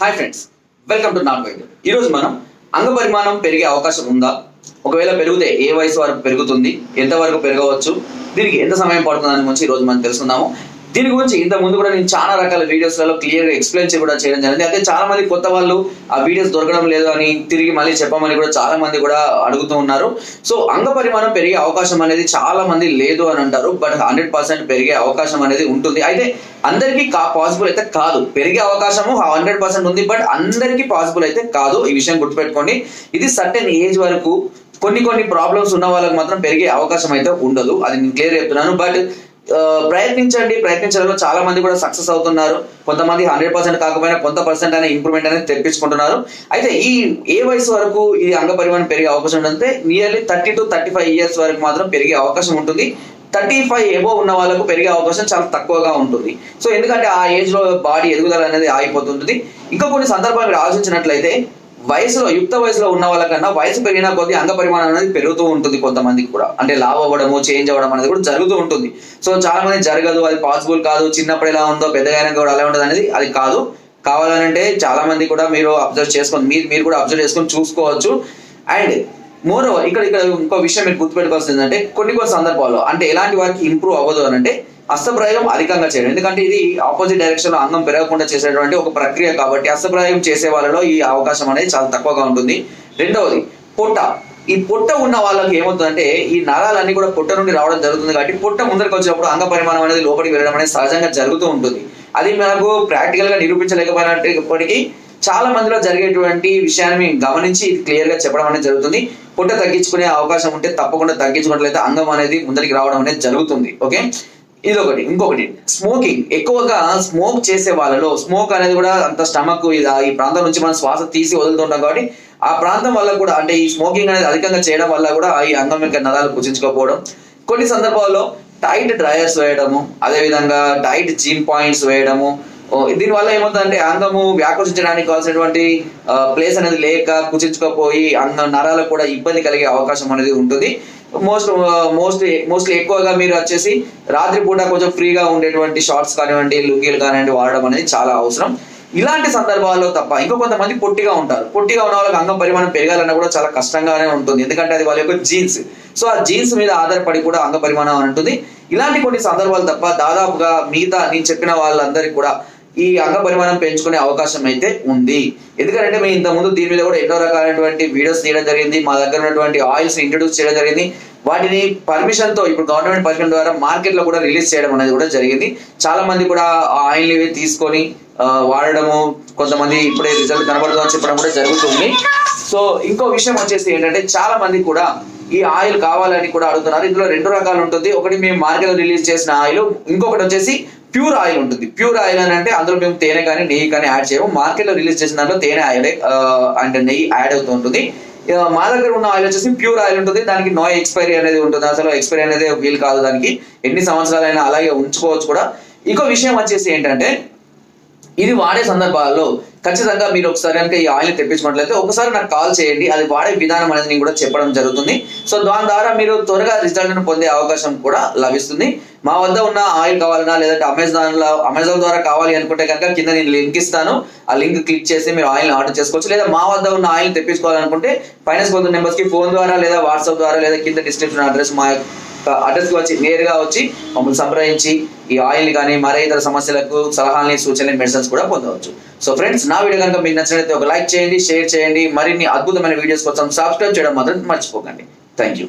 Hi friends welcome to నాట్ వైద్యం ఈరోజు మనం అంగ పరిమాణం పెరిగే అవకాశం ఉందా? ఒకవేళ పెరిగితే ఏ వయసు వరకు పెరుగుతుంది? ఎంత వరకు పెరగవచ్చు? దీనికి ఎంత సమయం పడుతుంది అని గురించి ఈరోజు మనం తెలుసుకుందాము. దీని గురించి ఇంత ముందు కూడా నేను చాలా రకాల వీడియోస్లలో క్లియర్గా ఎక్స్ప్లెయిన్ కూడా చేయడం జరిగింది. అయితే చాలా మంది కొత్త వాళ్ళు ఆ వీడియోస్ దొరకడం లేదు అని తిరిగి మళ్ళీ చెప్పమని కూడా చాలా మంది కూడా అడుగుతూ ఉన్నారు. సో అంగ పరిమాణం పెరిగే అవకాశం అనేది చాలా మంది లేదు అని అంటారు. బట్ హండ్రెడ్ పర్సెంట్ పెరిగే అవకాశం అనేది ఉంటుంది. అయితే అందరికీ కా పాసిబుల్ అయితే కాదు. పెరిగే అవకాశము హండ్రెడ్ పర్సెంట్ ఉంది. బట్ అందరికీ పాసిబుల్ అయితే కాదు. ఈ విషయం గుర్తుపెట్టుకోండి. ఇది సర్టెన్ ఏజ్ వరకు కొన్ని కొన్ని ప్రాబ్లమ్స్ ఉన్న వాళ్ళకి మాత్రం పెరిగే అవకాశం అయితే ఉండదు. అది నేను క్లియర్ చెప్తున్నాను. బట్ ప్రయత్నించండి. ప్రయత్నించడంలో చాలా మంది కూడా సక్సెస్ అవుతున్నారు. కొంతమంది హండ్రెడ్ పర్సెంట్ కాకపోయినా కొంత పర్సెంట్ అనే ఇంప్రూవ్మెంట్ అనేది తెప్పించుకుంటున్నారు. అయితే ఈ ఏ వయసు వరకు ఈ అంగ పరిమాణం పెరిగే అవకాశం ఉంటుందంటే nearly thirty to thirty five years వరకు మాత్రం పెరిగే అవకాశం ఉంటుంది. థర్టీ ఫైవ్ ఎబో ఉన్న వాళ్ళకు పెరిగే అవకాశం చాలా తక్కువగా ఉంటుంది. సో ఎందుకంటే ఆ ఏజ్లో బాడీ ఎదుగుదల అనేది ఆగిపోతుంటుంది. ఇంకా కొన్ని సందర్భాలు ఆలోచించినట్లయితే వయసులో యుక్త వయసులో ఉన్న వాళ్ళకన్నా వయసు పెరిగిన కొద్దీ అంగ పరిమాణం అనేది పెరుగుతూ ఉంటుంది కొంతమందికి కూడా. అంటే లావ్ అవ్వడము చేంజ్ అవ్వడం అనేది కూడా జరుగుతూ ఉంటుంది. సో చాలా మంది జరగదు అది పాసిబుల్ కాదు చిన్నప్పుడు ఎలా ఉందో పెద్దగా కూడా అలా ఉండదు అనేది అది కాదు. కావాలనంటే చాలా మంది కూడా మీరు అబ్జర్వ్ చేసుకొని మీరు మీరు కూడా అబ్జర్వ్ చేసుకొని చూసుకోవచ్చు. అండ్ మోర్ ఇక్కడ ఇక్కడ ఇంకో విషయం మీరు గుర్తుపెట్టుకోవాల్సింది ఏంటంటే కొన్ని కొన్ని సందర్భాల్లో అంటే ఎలాంటి వారికి ఇంప్రూవ్ అవ్వదు అని అంటే అస్తప్రాయం అధికంగా చేయడం. ఎందుకంటే ఇది ఆపోజిట్ డైరెక్షన్లో అందం పెరగకుండా చేసేటువంటి ఒక ప్రక్రియ కాబట్టి అస్తప్రాయం చేసే వాళ్ళలో ఈ అవకాశం అనేది చాలా తక్కువగా ఉంటుంది. రెండవది పొట్ట. ఈ పొట్ట ఉన్న వాళ్ళకి ఏమవుతుందంటే ఈ నరాలన్నీ కూడా పొట్ట నుండి రావడం జరుగుతుంది కాబట్టి పొట్ట ముందరికి వచ్చినప్పుడు అంగ పరిమాణం అనేది లోపలికి వెళ్ళడం అనేది సహజంగా జరుగుతూ ఉంటుంది. అది మనకు ప్రాక్టికల్గా నిరూపించలేకపోయినప్పటికీ చాలా మందిలో జరిగేటువంటి విషయాన్ని మేము గమనించి ఇది క్లియర్గా చెప్పడం అనేది జరుగుతుంది. పొట్ట తగ్గించుకునే అవకాశం ఉంటే తప్పకుండా తగ్గించుకున్నట్లయితే అంగం అనేది ముందరికి రావడం అనేది జరుగుతుంది. ఓకే? ఇది ఒకటి ఇంకొకటి. స్మోకింగ్. ఎక్కువగా స్మోక్ చేసే వాళ్ళలో స్మోక్ అనేది కూడా అంత స్టమక్ ఇది ఈ ప్రాంతం నుంచి మనం శ్వాస తీసి వదులుతుంటాం కాబట్టి ఆ ప్రాంతం వల్ల కూడా అంటే ఈ స్మోకింగ్ అనేది అధికంగా చేయడం వల్ల కూడా ఈ అంగం యొక్క నదాలు కుచించుకోకపోవడం. కొన్ని సందర్భాల్లో టైట్ డ్రయర్స్ వేయడము అదేవిధంగా టైట్ జీన్ పాయింట్స్ వేయడము దీనివల్ల ఏమవుతుందంటే అంగము వ్యాకర్షించడానికి కావాల్సినటువంటి ప్లేస్ అనేది లేక కుచించుకపోయి అంగ నరాలకు కూడా ఇబ్బంది కలిగే అవకాశం అనేది ఉంటుంది. మోస్ట్ మోస్ట్ మోస్ట్లీ ఎక్కువగా మీరు వచ్చేసి రాత్రి పూట కొంచెం ఫ్రీగా ఉండేటువంటి షార్ట్స్ కానివ్వండి లుంగీలు కానివ్వండి వాడడం అనేది చాలా అవసరం. ఇలాంటి సందర్భాల్లో తప్ప ఇంకో కొంతమంది పొట్టిగా ఉంటారు. పొట్టిగా ఉన్న వాళ్ళకి అంగం పరిమాణం పెరగాలన్నా కూడా చాలా కష్టంగానే ఉంటుంది. ఎందుకంటే అది వాళ్ళ యొక్క జీన్స్ సో ఆ జీన్స్ మీద ఆధారపడి కూడా అంగ పరిమాణం అని ఉంటుంది. ఇలాంటి కొన్ని సందర్భాలు తప్ప దాదాపుగా మిగతా నేను చెప్పిన వాళ్ళందరికీ కూడా ఈ అంగ పరిమాణం పెంచుకునే అవకాశం అయితే ఉంది. ఎందుకంటే మేము ఇంతకుముందు ముందు దీని మీద కూడా ఎన్నో రకాలైనటువంటి వీడియోస్ తీయడం జరిగింది. మా దగ్గర ఉన్నటువంటి ఆయిల్స్ ఇంట్రడ్యూస్ చేయడం జరిగింది. వాటిని పర్మిషన్తో ఇప్పుడు గవర్నమెంట్ పర్మిషన్ ద్వారా మార్కెట్లో కూడా రిలీజ్ చేయడం అనేది కూడా జరిగింది. చాలా మంది కూడా ఆ ఆయిల్ ఇవి తీసుకొని వాడడము కొంతమంది ఇప్పుడే రిజల్ట్ కనబడదు అని చెప్పడం కూడా జరుగుతుంది. సో ఇంకో విషయం వచ్చేసి ఏంటంటే చాలా మంది కూడా ఈ ఆయిల్ కావాలని కూడా అడుగుతున్నారు. ఇందులో రెండు రకాలు ఉంటుంది. ఒకటి మేము మార్కెట్లో రిలీజ్ చేసిన ఆయిల్ ఇంకొకటి వచ్చేసి ప్యూర్ ఆయిల్ ఉంటుంది. ప్యూర్ ఆయిల్ అని అంటే అందులో మేము తేనె కానీ నెయ్యి కానీ యాడ్ చేయము. మార్కెట్లో రిలీజ్ చేసిన దాంట్లో తేనె ఆయిల్ అంటే నెయ్యి యాడ్ అవుతూ ఉంటుంది. మా దగ్గర ఉన్న ఆయిల్ వచ్చేసి ప్యూర్ ఆయిల్ ఉంటుంది. దానికి నో ఎక్స్పైరీ అనేది ఉంటుంది. అసలు ఎక్స్పైరీ అనేది వీలు కాదు దానికి. ఎన్ని సంవత్సరాలైనా అలాగే ఉంచుకోవచ్చు కూడా. ఇంకో విషయం వచ్చేసి ఏంటంటే ఇది వాడే సందర్భాల్లో ఖచ్చితంగా మీరు ఒకసారి కనుక ఈ ఆయిల్ తెప్పించుకున్నట్లయితే ఒకసారి నాకు కాల్ చేయండి అది వాడే విధానం అనేది నేను కూడా చెప్పడం జరుగుతుంది. సో దాని ద్వారా మీరు త్వరగా రిజల్ట్ను పొందే అవకాశం కూడా లభిస్తుంది. మా వద్ద ఉన్న ఆయిల్ కావాలన్నా లేదంటే అమెజాన్లో అమెజాన్ ద్వారా కావాలి అనుకుంటే కనుక కింద నేను లింక్ ఇస్తాను. ఆ లింక్ క్లిక్ చేసి మీరు ఆయిల్ని ఆర్డర్ చేసుకోవచ్చు. లేదా మా వద్ద ఉన్న ఆయిల్ తెప్పించుకోవాలనుకుంటే ఫైనాన్స్ పొందిన నెంబర్స్కి ఫోన్ ద్వారా లేదా వాట్సాప్ ద్వారా లేదా కింద డిస్క్రిప్షన్ అడ్రస్ మా అడ్రస్కి వచ్చి నేరుగా వచ్చి మమ్మల్ని సంప్రదించి ఈ ఆయిల్ కానీ మరే ఇతర సమస్యలకు సలహాలని సూచనలు మెడిసిన్స్ కూడా పొందవచ్చు. సో ఫ్రెండ్స్ నా వీడియో కనుక మీకు నచ్చినట్లయితే ఒక లైక్ చేయండి షేర్ చేయండి. మరిన్ని అద్భుతమైన వీడియోస్ కోసం సబ్స్క్రైబ్ చేయడం మాత్రం మర్చిపోకండి. Thank you.